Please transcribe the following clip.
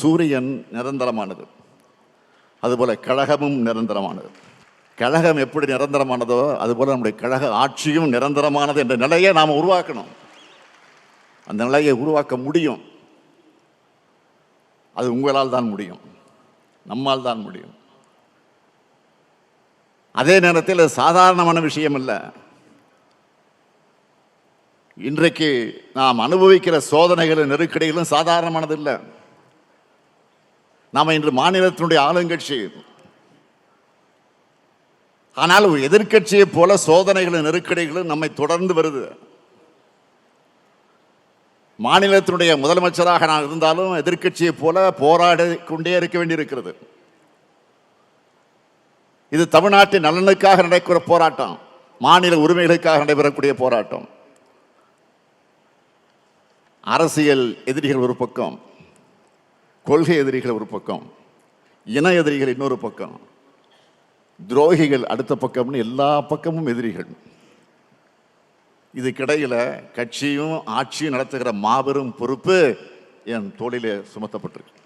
சூரியன் நிரந்தரமானது. அதுபோல் கழகமும் நிரந்தரமானது. கழகம் எப்படி நிரந்தரமானதோ அதுபோல் நம்முடைய கழக ஆட்சியும் நிரந்தரமானது என்ற நிலையை நாம் உருவாக்கணும். அந்த நிலையை உருவாக்க முடியும். அது உங்களால் தான் முடியும். நம்மால் தான் முடியும். அதே நேரத்தில் சாதாரணமான விஷயம் இல்லை. இன்றைக்கு நாம் அனுபவிக்கிற சோதனைகளும் நெருக்கடிகளும் சாதாரணமானது இல்லை. நாம் இன்று மாநிலத்தினுடைய ஆளுங்கட்சி. ஆனால் ஒரு எதிர்க்கட்சியைப் போல சோதனைகளும் நெருக்கடிகளும் நம்மை தொடர்ந்து வருது. மாநிலத்தினுடைய முதலமைச்சராக நான் இருந்தாலும் எதிர்க்கட்சியைப் போல போராடி கொண்டே இருக்க வேண்டியிருக்கிறது. இது தமிழ்நாட்டின் நலனுக்காக நடைபெற போராட்டம். மாநில உரிமைகளுக்காக நடைபெறக்கூடிய போராட்டம். அரசியல் எதிரிகள் ஒரு பக்கம். கொள்கை எதிரிகள் ஒரு பக்கம் இன எதிரிகள் இன்னொரு பக்கம் துரோகிகள் அடுத்த பக்கம்னு எல்லா பக்கமும் எதிரிகள். இதுக்கிடையில் கட்சியும் ஆட்சியும் நடத்துகிற மாபெரும் பொறுப்பு என் தோளிலே சுமத்தப்பட்டிருக்கு.